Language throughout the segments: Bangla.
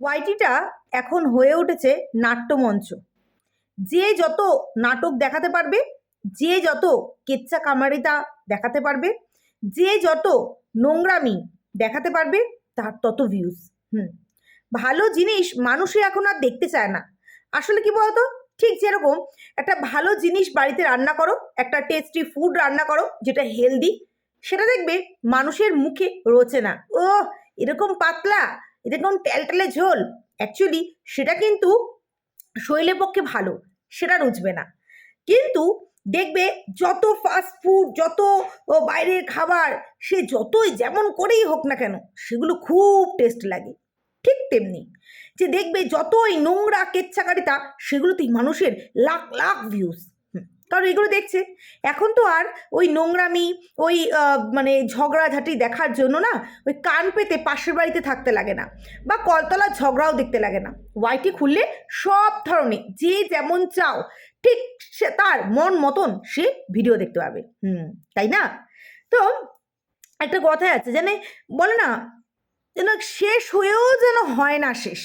ওয়াইটিটা এখন হয়ে উঠেছে নাট্যমঞ্চ। যে যত নাটক দেখাতে পারবে, যে যত কেচ্চা কামারিতা দেখাতে পারবে, যে যত নোংরামি দেখাতে পারবে, তার তত ভিউজ হুম। ভালো জিনিস মানুষই এখন আর দেখতে চায় না। আসলে কি বলতো? ঠিক যেরকম একটা ভালো জিনিস বাড়িতে রান্না করো, একটা টেস্টি ফুড রান্না করো, যেটা হেলদি সেটা দেখবে মানুষের মুখে রোচে না। ও এরকম পাতলা। এরকম ট্যালট্যালে ঝোল? অ্যাকচুয়ালি সেটা কিন্তু শরীরের পক্ষে ভালো, সেটা রুচবে না। কিন্তু দেখবে যত ফাস্ট ফুড যত বাইরের খাবার, সে যতই যেমন করেই হোক না কেন, সেগুলো খুব টেস্ট লাগে। ঠিক তেমনি যে দেখবে যতই নোংরা কেচ্ছাকারিতা, সেগুলোতেই মানুষের লাখ লাখ ভিউজ কারণ এগুলো দেখছে। এখন তো আর ওই নোংরামি, ওই মানে ঝগড়াঝাটি দেখার জন্য না ওই কান পেতে পাশের বাড়িতে থাকতে লাগে না বা কলতলা ঝগড়াও দেখতে লাগে না। ওয়াইটি খুললে সব ধরনের যে যেমন চাও, ঠিক সে তার মন মতন সে ভিডিও দেখতে পাবে। হুম, তাই না? তো একটা কথাই আছে জানে বলে না, যেন শেষ হয়েও যেন হয় না শেষ।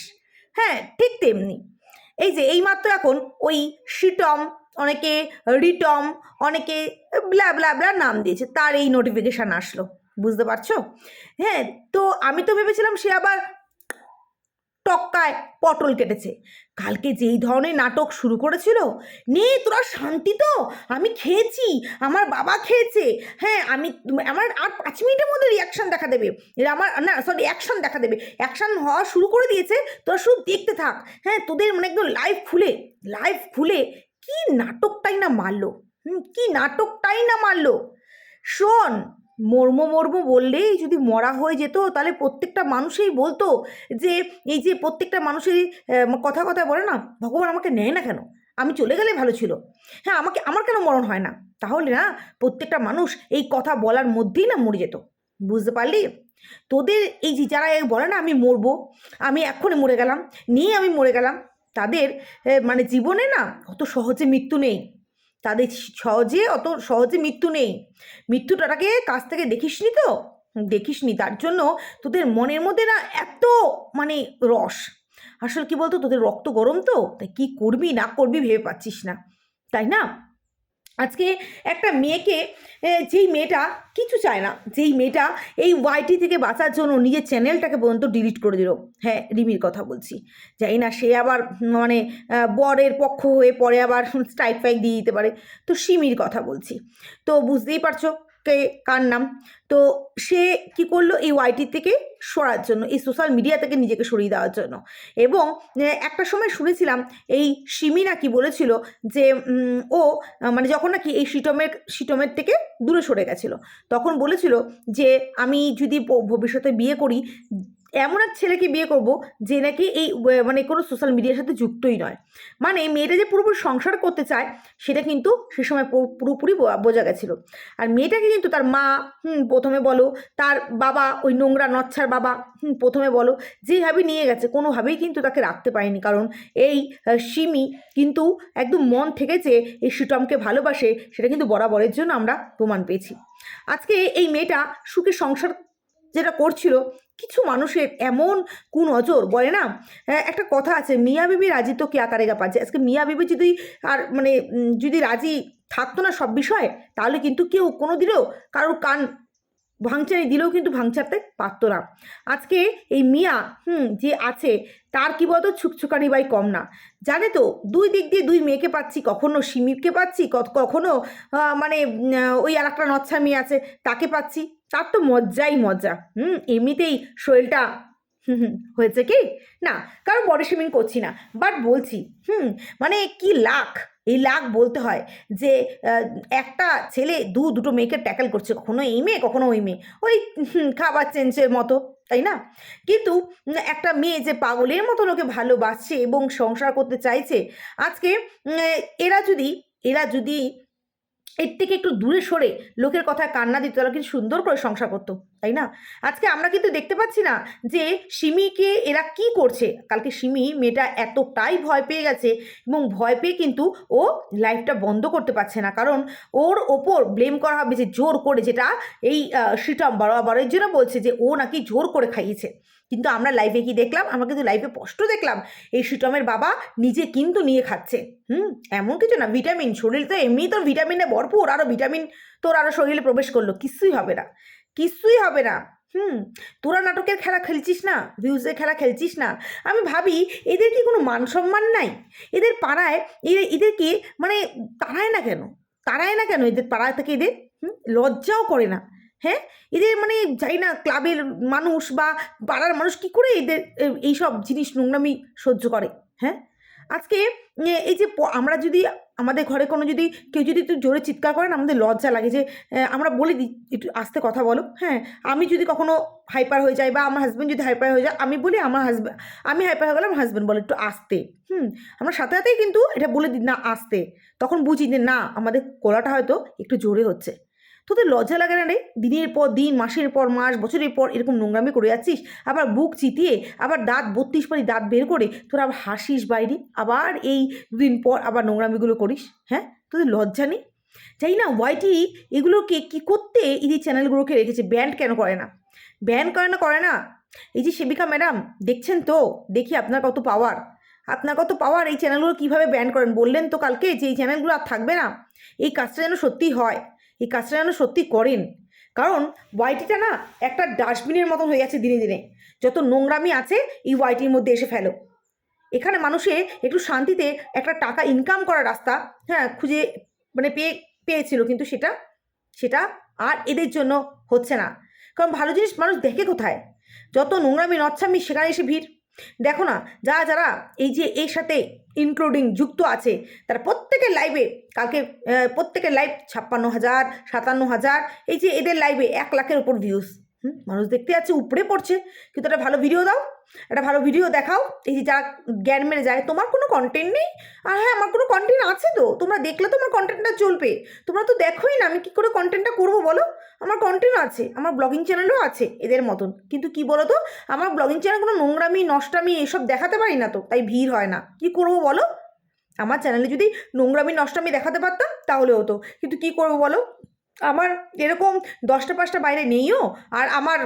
হ্যাঁ ঠিক তেমনি। এই যে এইমাত্র এখন ওই শিটম অনেকে রিটম, অনেকে ব্লা ব্লা ব্লা নাম দিয়েছে, তার এই নোটিফিকেশান আসলো, বুঝতে পারছ? হ্যাঁ তো আমি তো ভেবেছিলাম সে আবার টক্কায় পটল কেটেছে। কালকে যেই ধরনের নাটক শুরু করেছিল, নে তোরা শান্তি তো, আমি খেয়েছি, আমার বাবা খেয়েছে হ্যাঁ আমি আমার আর পাঁচ মিনিটের মধ্যে রিয়াকশান দেখা দেবে আমার, না সরি অ্যাকশন দেখা দেবে অ্যাকশন হওয়া শুরু করে দিয়েছে, তোরা শুধু দেখতে থাক হ্যাঁ তোদের মানে একদম লাইভ খুলে লাইভ খুলে কি নাটকটাই না মারলো? কি নাটকটাই না মারলো? শোন, মর্ম মর্ম বললেই যদি মরা হয়ে যেত, তাহলে প্রত্যেকটা মানুষেই বলতো যে, এই যে প্রত্যেকটা মানুষেরই কথা কথা বলে না, ভগবান আমাকে নেয় না কেন? আমি চলে গেলে ভালো ছিল। হ্যাঁ আমাকে, আমার কেন মরণ হয় না? তাহলে না, প্রত্যেকটা মানুষ এই কথা বলার মধ্যেই না মরে যেত। বুঝতে পারলি? তোদের এই যে যারা বলে না, আমি মরবো, আমি এক্ষুনি মরে গেলাম, নিয়ে আমি মরে গেলাম তাদের মানে জীবনে না অত সহজে মৃত্যু নেই। তাদের সহজে অত সহজে মৃত্যু নেই। মৃত্যুটাকে কাছ থেকে দেখিস নি তো? দেখিস নি তার জন্য তোদের মনের মধ্যে না এত মানে রস। আসলে কি বলতো, তোদের রক্ত গরম তো, তাই কী করবি না করবি ভেবে পাচ্ছিস না। তাই না? আজকে একটা মেয়েকে যেই মেয়েটা কিছু চায় না, যেই মেয়েটা এই ওয়াইটি থেকে বাঁচার জন্য নিজের চ্যানেলটাকে পর্যন্ত ডিলিট করে দিল। হ্যাঁ রিমির কথা বলছি। যাই না সে আবার মানে বরের পক্ষ হয়ে পরে আবার স্ট্রাইক ফাইক দিয়ে দিতে পারে। তো সিমির কথা বলছি। তো বুঝতেই পারছ কে, কার নাম? তো সে কি করল এই ওয়াইটি থেকে সরার জন্য, এই সোশ্যাল মিডিয়া থেকে নিজেকে সরিয়ে দেওয়ার জন্য। এবং একটা সময় শুনেছিলাম এই সিমি নাকি বলেছিল যে ও মানে যখন নাকি এই সিটমের সিটমের থেকে দূরে সরে গেছিল, তখন বলেছিল যে, আমি যদি ভবিষ্যতে বিয়ে করি এমন এক ছেলেকে বিয়ে করব যে নাকি এই মানে কোনো সোশ্যাল মিডিয়ার সাথে যুক্তই নয়। মানে মেয়েটা যে পুরোপুরি সংসার করতে চায়, সেটা কিন্তু সে সময় পুরো- পুরোপুরি বোঝা- গেছিল। আর মেয়েটাকে কিন্তু তার মা, হুম, প্রথমে বলো, তার বাবা, ওই নোংরা নচ্ছার বাবা, হুম, প্রথমে বলো, যেভাবে নিয়ে গেছে, কোনোভাবেই কিন্তু তাকে রাখতে পারেনি। কারণ এই সিমি কিন্তু একদম মন থেকে যে এই সুটমকে ভালোবাসে, সেটা কিন্তু বরাবরের জন্য আমরা প্রমাণ পেয়েছি। আজকে এই মেয়েটা সুখে সংসার যেটা করছিল কিছু মানুষের এমন কুনজর বলে না? আহ, একটা কথা আছে মিয়া বিবি রাজি তো কে আকারেগা পাচ্ছে? আজকে মিয়া বিবি যদি আর মানে যদি রাজি থাকতো না সব বিষয়ে তাহলে কিন্তু কেউ কোনো দিনও কারোর কান ভাঙচারি দিলেও কিন্তু ভাঙচারতে পারতো না। আজকে এই মিয়া হুম যে আছে তার কি বলতো ছুকছুকানি বাই কম না। জানে তো দুই দিক দিয়ে দুই মেয়েকে পাচ্ছি কখনো সিমিপকে পাচ্ছি কখনো মানে ওই আর একটা নচ্ছা মেয়ে আছে তাকে পাচ্ছি। তার তো মজ্জাই মজা। হুম, এমনিতেই শরীরটা হুম হয়েছে কি? না, কারও বডি শেমিং করছি না। বাট বলছি, হুম মানে কি লাখ? এই লাখ বলতে হয় যে একটা ছেলে দু, দুটো মেয়েকে ট্যাকেল করছে, কখনো এই মেয়ে, কখনো ওই মেয়ে। ওই খাবার চেঞ্জের মতো, তাই না? কিন্তু একটা মেয়ে যে পাগলের মতো লোকে ভালোবাসছে এবং সংসার করতে চাইছে, আজকে এরা যদি এরা যদি এর থেকে একটু দূরে সরে লোকের কথায় কান্না দিত তারা কিন্তু সুন্দর করে সংসার করতো, তাই না? আজকে আমরা কিন্তু দেখতে পাচ্ছি না যে সিমিকে এরা কি করছে। কালকে সিমি মেয়েটা এতটাই ভয় পেয়ে গেছে এবং ভয় পেয়ে কিন্তু ও লাইফটা বন্ধ করতে পারছে না। কারণ ওর ওপর ব্লেম করা হবে যে জোর করে যেটা এই শ্রীটম বরাবরের জন্য বলছে যে ও নাকি জোর করে খাইয়েছে। কিন্তু আমরা লাইভে কি দেখলাম? আমরা কিন্তু লাইভে স্পষ্ট দেখলাম, এই সুটমের বাবা নিজে কিন্তু নিয়ে খাচ্ছে। হুম? এমন কিছু না ভিটামিন শরীর তো এমনি তোর ভিটামিনে ভরপুর আরও ভিটামিন তোর আরও শরীরে প্রবেশ করল, কিছুই হবে না, কিছুই হবে না। হুম? তোরা নাটকের খেলা খেলছিস না? ভিউজের খেলা খেলছিস না? আমি ভাবি, এদের কি কোনো মান সম্মান নাই? এদের পাড়ায়, এ- এদেরকে মানে তাড়ায় না কেন? তাড়ায় না কেন এদের পাড়া থেকে এদের? লজ্জাও করে না। হ্যাঁ? এদের মানে যাই না, ক্লাবের মানুষ বা পাড়ার মানুষ কি করে এদের এইসব জিনিস নোংরামি সহ্য করে হ্যাঁ? আজকে এই যে আমরা যদি আমাদের ঘরে কোনো যদি, কেউ যদি একটু জোরে চিৎকার করেন, আমাদের লজ্জা লাগে যে আমরা বলে দিই, একটু আস্তে কথা বলো হ্যাঁ? আমি যদি কখনো হাইপার হয়ে যাই বা আমার হাজব্যান্ড যদি হাইপার হয়ে যায়, আমি বলি আমার হাজব্যান্ড আমি হাইপার হয়ে গেলে আমার হাজব্যান্ড বলে একটু আস্তে, হুম? আমরা সাথে সাথেই কিন্তু এটা বলে দিই, না, আসতে। তখন বুঝি যে, না, আমাদের গলাটা হয়তো একটু জোরে হচ্ছে। তোদের লজ্জা লাগে না রে? দিনের পর দিন, মাসের পর মাস, বছরের পর এরকম নোংরামি করে যাচ্ছিস, আবার বুক চিতিয়ে, আবার দাঁত বত্রিশ পারি দাঁত বের করে তোরা আবার হাসিস বাইরে, আবার এই দুদিন পর আবার নোংরামিগুলো করিস হ্যাঁ? তোদের লজ্জা নেই? যাই না ওয়াইটি এগুলোকে কি করতে এই চ্যানেলগুলোকে রেখেছে ব্যান্ড কেন করে না? ব্যান করে না করে না? এই যে সেবিকা ম্যাডাম, দেখছেন তো? দেখি আপনার কত পাওয়ার আপনার কত পাওয়ার এই চ্যানেলগুলো কীভাবে ব্যান করেন? বললেন তো কালকে যে এই চ্যানেলগুলো আর থাকবে না। এই কাজটা যেন সত্যি হয়। এই কাজটা যেন সত্যি করেন। কারণ ওয়াইটিটা না একটা ডাস্টবিনের মতন হয়ে যাচ্ছে দিনে দিনে। যত নোংরামি আছে এই ওয়াইটির মধ্যে এসে ফেলো। এখানে মানুষে একটু শান্তিতে একটা টাকা ইনকাম করার রাস্তা হ্যাঁ খুঁজে মানে পেয়ে, পেয়েছিল। কিন্তু সেটা সেটা আর এদের জন্য হচ্ছে না। কারণ ভালো জিনিস মানুষ দেখে কোথায়? যত নোংরামি নচ্ছামি সেখানে এসে ভিড়। দেখো না, যারা যারা এই যে এর সাথে ইনক্লুডিং যুক্ত আছে, তারা প্রত্যেকের লাইভে কালকে প্রত্যেকের লাইভ ছাপ্পান্ন হাজার, সাতান্ন হাজার, এই যে এদের লাইভে এক লাখের ওপর ভিউজ মানুষ দেখতে যাচ্ছে উপরে পড়ছে। কিন্তু একটা ভালো ভিডিও দাও, একটা ভালো ভিডিও দেখাও। এই যে যারা জ্ঞান মেরে যায়, তোমার কোনো কন্টেন্ট নেই? আর হ্যাঁ আমার কোনো কন্টেন্ট আছে তো। তোমরা দেখলে তোমার কন্টেন্টটা চলবে। তোমরা তো দেখোই না, আমি কী করে কন্টেন্টটা করব বলো? আমার কন্টেন্ট আছে, আমার ব্লগিং চ্যানেলও আছে এদের মতন। কিন্তু কি বলো তো আমার ব্লগিং চ্যানেল কোনো নোংরামি, নষ্টামি এসব দেখাতে পারি না তো, তাই ভিড় হয় না। কি করব বলো? আমার চ্যানেলে যদি নোংরামি, নষ্টামি দেখাতে পারতাম, তাহলে হতো। কিন্তু কি করব বলো? আমার এরকম দশটা পাঁচটা বাইরে নেইও, আর আমার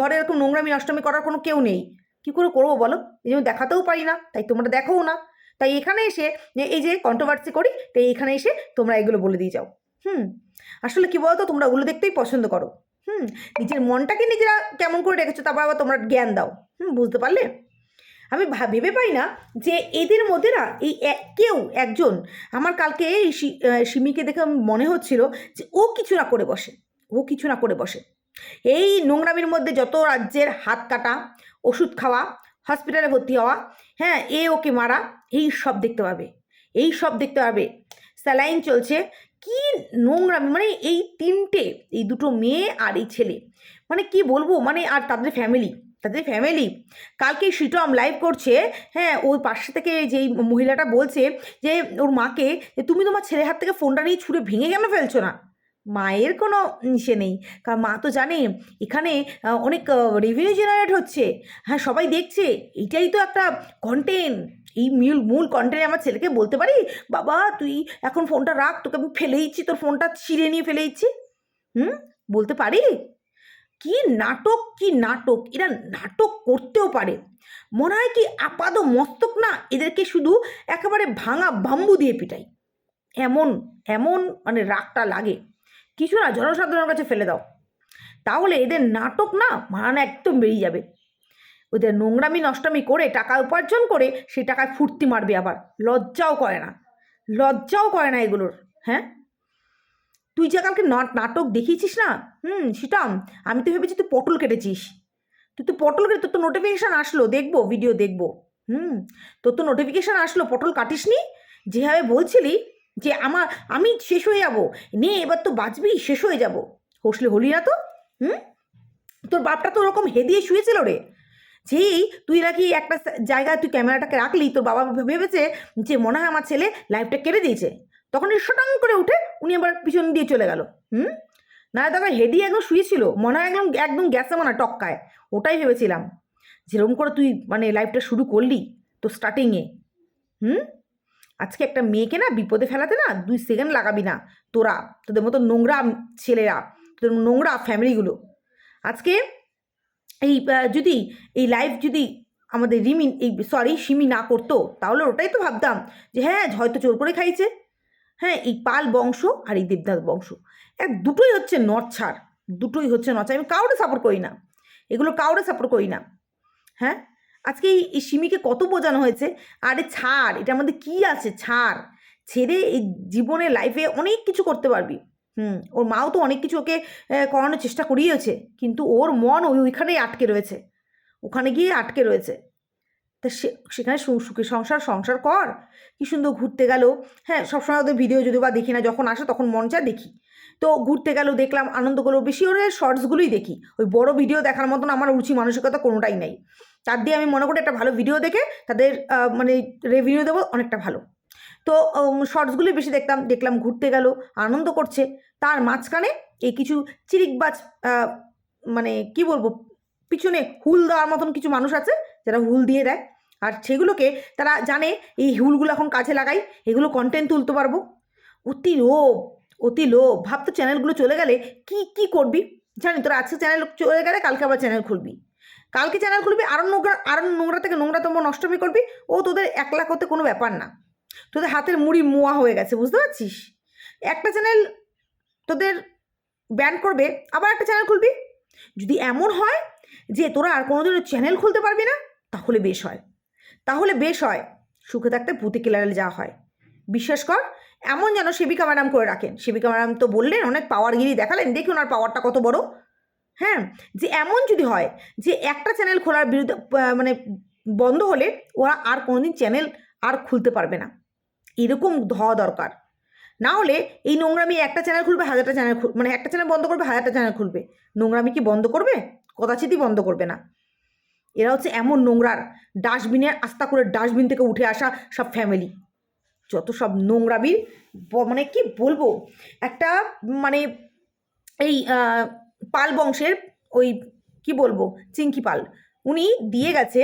ঘরে এরকম নোংরামি, নষ্টামি করার কোনো কেউ নেই। কি করে করব বলো? এই জন্য দেখাতেও পারি না, তাই তোমরা দেখোও না। তাই এখানে এসে, এই যে কন্ট্রোভার্সি করি, তাই এখানে এসে তোমরা এগুলো বলে দিয়ে যাও। হুম। আসলে কি বলতো? তোমরা ওগুলো দেখতেই পছন্দ করো। হুম? নিজের মনটাকে নিজেরা কেমন করে রেখেছো তারপর আবার তোমরা জ্ঞান দাও। হুম? বুঝতে পারলে? আমি ভেবে পাই না যে এদের মধ্যে না এই কেউ একজন, আমার কালকে এই সিমিকে দেখে মনে হচ্ছিল যে ও কিছু না করে বসে। ও কিছু না করে বসে। এই নোংরামির মধ্যে যত রাজ্যের হাত কাটা, ওষুধ খাওয়া, হসপিটালে ভর্তি হওয়া হ্যাঁ এ ওকে মারা, এই সব দেখতে পাবে। এই সব দেখতে পাবে। স্যালাইন চলছে কি নোংরামি মানে এই তিনটে, এই দুটো মেয়ে আর এই ছেলে। মানে কি বলব মানে আর তাদের ফ্যামিলি তাদের ফ্যামিলি কালকে শিটম লাইভ করছে হ্যাঁ ওই পাশে থেকে যেই মহিলাটা বলছে যে, ওর মাকে যে, তুমি তোমার ছেলের হাত থেকে ফোনটা নিয়ে ছুঁড়ে ভেঙে কেন ফেলছো না? মায়ের কোনো সে নেই। কারণ মা তো জানে, এখানে অনেক রেভিনিউ জেনারেট হচ্ছে। হ্যাঁ সবাই দেখছে এটাই তো একটা কন্টেন্ট এই মূল মূল কন্টেন্ট আমার ছেলেকে বলতে পারি, বাবা, তুই এখন ফোনটা রাখ, তোকে আমি ফেলে দিচ্ছি, তোর ফোনটা ছিঁড়ে নিয়ে ফেলে দিচ্ছি। হুম? বলতে পারি? কি নাটক কি নাটক? এরা নাটক করতেও পারে। মনে হয় কি আপাদ মস্তক না, এদেরকে শুধু একেবারে ভাঙা বাম্বু দিয়ে পিটাই। এমন এমন মানে রাগটা লাগে। কিছু না, জনসাধারণের কাছে ফেলে দাও। তাহলে এদের নাটক না মান একদম বেরিয়ে যাবে। ওদের নোংরামি, নষ্টামি করে, টাকা উপার্জন করে সেই টাকায় ফুর্তি মারবে আবার। লজ্জাও করে না। লজ্জাও করে না এগুলোর হ্যাঁ? তুই যে কালকে নাটক দেখিয়েছিস না? হুম সেটাম আমি তো ভেবেছি তুই পটল কেটেছিস। তুই তো পটল কেটে, তোর তো নোটিফিকেশান আসলো। দেখব ভিডিও দেখব। হুম, তোর তো নোটিফিকেশান আসলো, পটল কাটিসনি? যেভাবে বলছিলি যে আমার আমি শেষ হয়ে যাব। নে, এবার তো বাঁচবি, শেষ হয়ে যাব। হসলে হলি না তো? হুম? তোর বাপটা তো ওরকম হেদিয়ে শুয়েছিল রে। যেই তুই নাকি একটা জায়গায় তুই ক্যামেরাটাকে রাখলি, তোর বাবা ভেবেছে যে মনে হয় আমার ছেলে লাইফটা কেড়ে দিয়েছে। তখন শটাং করে উঠে উনি আবার পিছন দিয়ে চলে গেল। হুম? না তখন হেডি একদম শুয়েছিল, মনে হয় একদম একদম গ্যাসে মনে টক্কায়। ওটাই ভেবেছিলাম। যেরকম করে তুই মানে লাইফটা শুরু করলি তো স্টার্টিংয়ে হুম? আজকে একটা মেয়েকে না বিপদে ফেলাতে না দুই সেকেন্ড লাগাবি না, তোরা, তোদের মতো নোংরা ছেলেরা, তোদের নোংরা ফ্যামিলিগুলো আজকে এই যদি এই লাইভ যদি আমাদের রিমি, এই সরি সিমি না করতো, তাহলে ওটাই তো ভাবতাম যে হ্যাঁ হয়তো চোর করে খাইছে। হ্যাঁ এই পাল বংশ আর এই দেবদাস বংশ এক দুটোই হচ্ছে নচ্ছার দুটোই হচ্ছে নচ্ছার আমি কাউরে সাপোর্ট করি না, এগুলো কাউরে সাপোর্ট করি না হ্যাঁ? আজকে এই সিমিকে কত বোঝানো হয়েছে? আরে ছাড়, এটার মধ্যে কী আছে? ছাড়। ছেড়ে এই জীবনে লাইফে অনেক কিছু করতে পারবি। হুম, ওর মাও তো অনেক কিছু ওকে করানোর চেষ্টা করিয়েছে। কিন্তু ওর মন ওই, ওইখানেই আটকে রয়েছে। ওখানে গিয়ে আটকে রয়েছে। তা সে, সেখানে সুখে সংসার সংসার কর। কি সুন্দর ঘুরতে গেল। হ্যাঁ সবসময় ওদের ভিডিও যদি বা দেখি না, যখন আসে তখন মন চায় দেখি। তো ঘুরতে গেল দেখলাম, আনন্দ করল বেশি। ওর, শর্টসগুলোই দেখি। ওই বড় ভিডিও দেখার মতন আমার রুচি, মানসিকতা কোনোটাই নেই। তার দিয়ে আমি মনে করি একটা ভালো ভিডিও দেখে তাদের মানে রেভিনিউ দেবো, অনেকটা ভালো। তো শর্টসগুলোই বেশি দেখতাম। দেখলাম ঘুরতে গেল, আনন্দ করছে। তার মাঝখানে এই কিছু চিরিকবাজ মানে কি বলব, পিছনে হুল দেওয়ার মতন কিছু মানুষ আছে, যারা হুল দিয়ে দেয়। আর সেগুলোকে তারা জানে, এই হুলগুলো এখন কাজে লাগাই, এগুলো কন্টেন্ট তুলতে পারব। অতি লোভ অতি লোভ। ভাব তো চ্যানেলগুলো চলে গেলে কি কি করবি? জানি তোরা আজকে চ্যানেল চলে গেলে কালকে আবার চ্যানেল খুলবি। কালকে চ্যানেল খুলবি আরও নোংরা আরও নোংরা থেকে নোংরা নোংরাতম নষ্টমী করবি, ও তোদের এক লাখ হতে কোনো ব্যাপার না। তোদের হাতের মুড়ি মোয়া হয়ে গেছে, বুঝতে পারছিস? একটা চ্যানেল তোদের ব্যান করবে, আবার একটা চ্যানেল খুলবি। যদি এমন হয় যে তোরা আর কোনোদিনও চ্যানেল খুলতে পারবি না, তাহলে বেশ হয়। তাহলে বেশ হয় সুখে থাকতে পুঁতি কেলারে যাওয়া হয়। বিশ্বাস কর এমন যেন সেবিকা ম্যাডাম করে রাখেন। সেবিকা ম্যাডাম তো বললেন, অনেক পাওয়ারগিরি দেখালেন দেখি ওনার পাওয়ারটা কত বড়। হ্যাঁ যে এমন যদি হয় যে একটা চ্যানেল খোলার বিরুদ্ধে মানে বন্ধ হলে ওরা আর কোনোদিন চ্যানেল আর খুলতে পারবে না। এরকম হওয়া দরকার। না হলে এই নোংরামি একটা চ্যানেল খুলবে, হাজারটা চ্যানেল খুল মানে একটা চ্যানেল বন্ধ করবে, হাজারটা চ্যানেল খুলবে। নোংরামি কি বন্ধ করবে? কদাচিতই বন্ধ করবে না। এরা হচ্ছে এমন নোংরার ডাস্টবিনে আস্তা করে ডাস্টবিন থেকে উঠে আসা সব ফ্যামিলি যত সব নোংরামির মানে কি বলব? একটা মানে এই পাল বংশের ওই, কি বলব? চিঙ্কি পাল। উনি দিয়ে গেছে